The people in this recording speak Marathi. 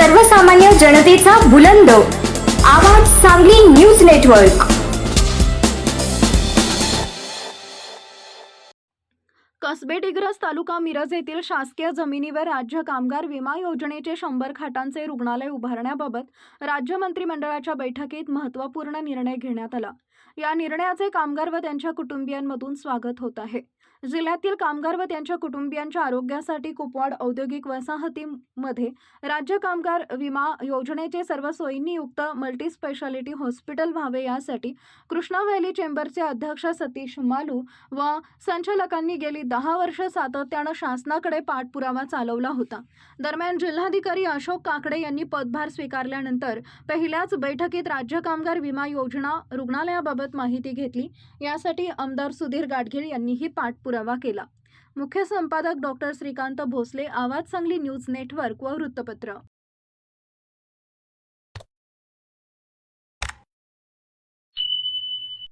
सर्वसामान्य जनतेचा बुलंद. आवाज सांगली न्यूज नेटवर्क. कसबेडिग्रस तालुका मिरज येथील शासकीय जमिनीवर राज्य कामगार विमा योजनेचे शंभर खाटांचे रुग्णालय उभारण्याबाबत राज्य मंत्रिमंडळाच्या बैठकीत महत्त्वपूर्ण निर्णय घेण्यात आला. या निर्णयाचे कामगार व त्यांच्या कुटुंबियांमधून स्वागत होत आहे. जिल्ह्यातील कामगार व त्यांच्या कुटुंबियांच्या आरोग्यासाठी कुपवाड औद्योगिक वसाहतीमध्ये राज्य कामगार विमा योजनेचे सर्व सोयींनी युक्त मल्टी स्पेशालिटी हॉस्पिटल व्हावे यासाठी कृष्णा व्हॅली चेंबरचे अध्यक्ष सतीश मालू व संचालकांनी गेली दहा वर्ष सातत्यानं शासनाकडे पाठपुरावा चालवला होता. दरम्यान जिल्हाधिकारी अशोक काकडे यांनी पदभार स्वीकारल्यानंतर पहिल्याच बैठकीत राज्य कामगार विमा योजना रुग्णालयाबाबत माहिती घेतली. यासाठी आमदार सुधीर गाडगीळ यांनीही पाठपुरावा केला. मुख्य संपादक डॉक्टर श्रीकांत भोसले आवाज सांगली न्यूज नेटवर्क व वृत्तपत्र.